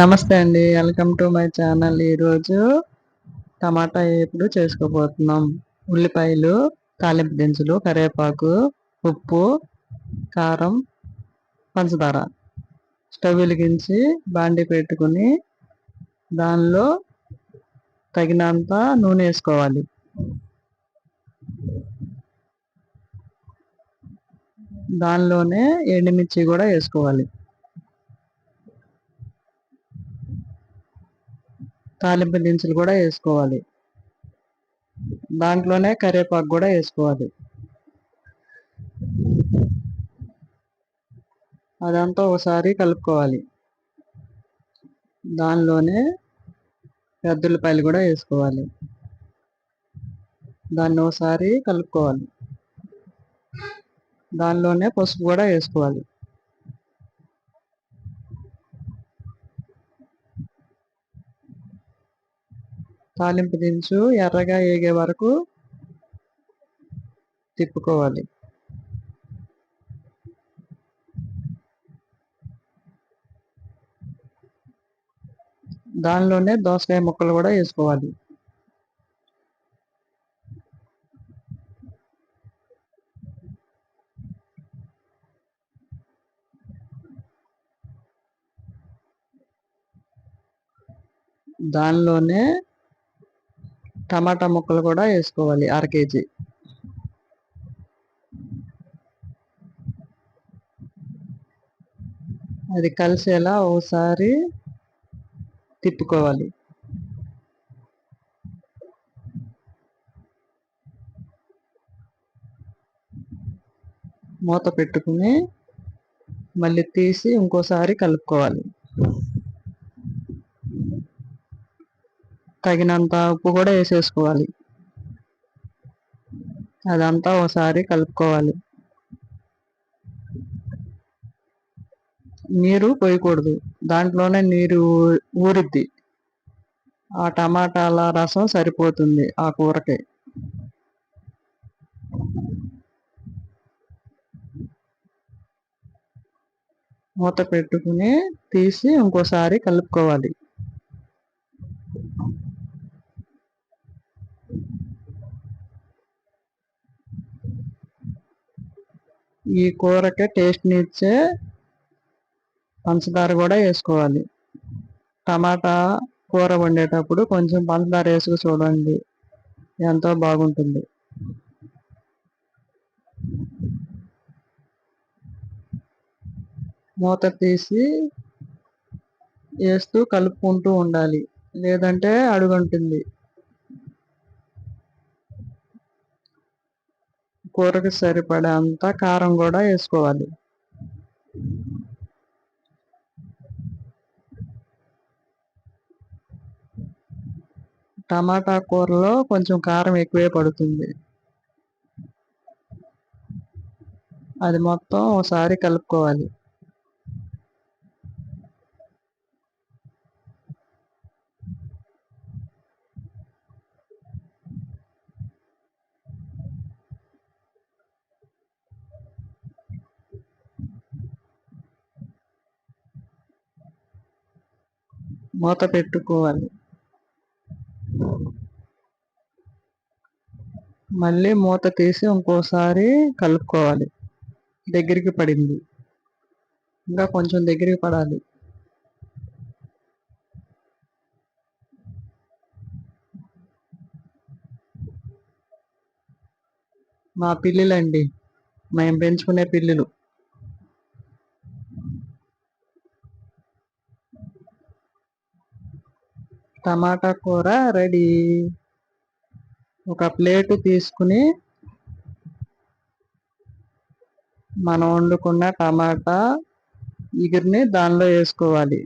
నమస్తే అండి. Welcome to my channel ఈరోజు టమాటా వేపుడు చేసుకోబోతున్నాం. ఉల్లిపాయలు తాలింపు దినుసులు కరివేపాకు ఉప్పు కారం పంచదార స్టవ్ వెలిగించి బాండి పెట్టుకుని దానిలో తగినంత నూనె వేసుకోవాలి. దానిలోనే ఎండుమిర్చి కూడా వేసుకోవాలి. తాలింపు దినుసులు కూడా వేసుకోవాలి. దాంట్లోనే కరివేపాకు కూడా వేసుకోవాలి. అదంతా ఒకసారి కలుపుకోవాలి. దానిలోనే పెద్దలపాయలు కూడా వేసుకోవాలి. దాన్ని ఒకసారి కలుపుకోవాలి. దానిలోనే పసుపు కూడా వేసుకోవాలి. తాలింపు దించు ఎర్రగా వేగే వరకు తిప్పుకోవాలి. దానిలోనే దోసకాయ ముక్కలు కూడా వేసుకోవాలి. దానిలోనే టమాటా ముక్కలు కూడా వేసుకోవాలి అర కేజీ. అది కలిసేలా ఒకసారి తిప్పుకోవాలి. మూత పెట్టుకుని మళ్ళీ తీసి ఇంకోసారి కలుపుకోవాలి. తగినంత ఉప్పు కూడా వేసేసుకోవాలి. అదంతా ఒకసారి కలుపుకోవాలి. నీరు పోయకూడదు. దాంట్లోనే నీరు ఊరిద్ది. ఆ టమాటాల రసం సరిపోతుంది ఆ కూరకి. మూత పెట్టుకుని తీసి ఇంకోసారి కలుపుకోవాలి. ఈ కూరకి టేస్ట్నిచ్చే పంచదార కూడా వేసుకోవాలి. టమాటా కూర వండేటప్పుడు కొంచెం పంచదార వేసుకు చూడండి. ఎంతో బాగుంటుంది. మూత తీసి వేస్తూ కలుపుకుంటూ ఉండాలి. లేదంటే అడుగుంటుంది. కూరకు సరిపడేంత కారం కూడా వేసుకోవాలి. టమాటా కూరలో కొంచెం కారం ఎక్కువే పడుతుంది. అది మొత్తం ఒకసారి కలుపుకోవాలి. మూత పెట్టుకోవాలి. మళ్ళీ మూత తీసి ఇంకోసారి కలుపుకోవాలి. దగ్గరికి పడింది. ఇంకా కొంచెం దగ్గరికి పడాలి. మా పిల్లులండి మేము పెంచుకునే పిల్లులు. టమాటా కూర రెడీ. ఒక ప్లేటు తీసుకుని మనం వండుకున్న టమాటా ఇగురిని దానిలో వేసుకోవాలి.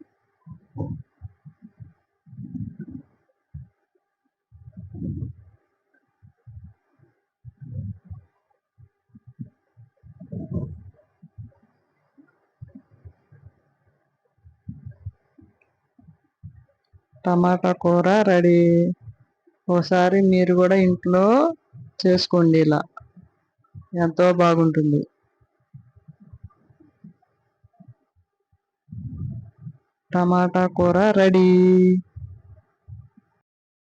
టమాటా కూర రెడీ. ఒకసారి మీరు కూడా ఇంట్లో చేసుకోండి ఇలా. ఎంతో బాగుంటుంది. టమాటా కూర రెడీ.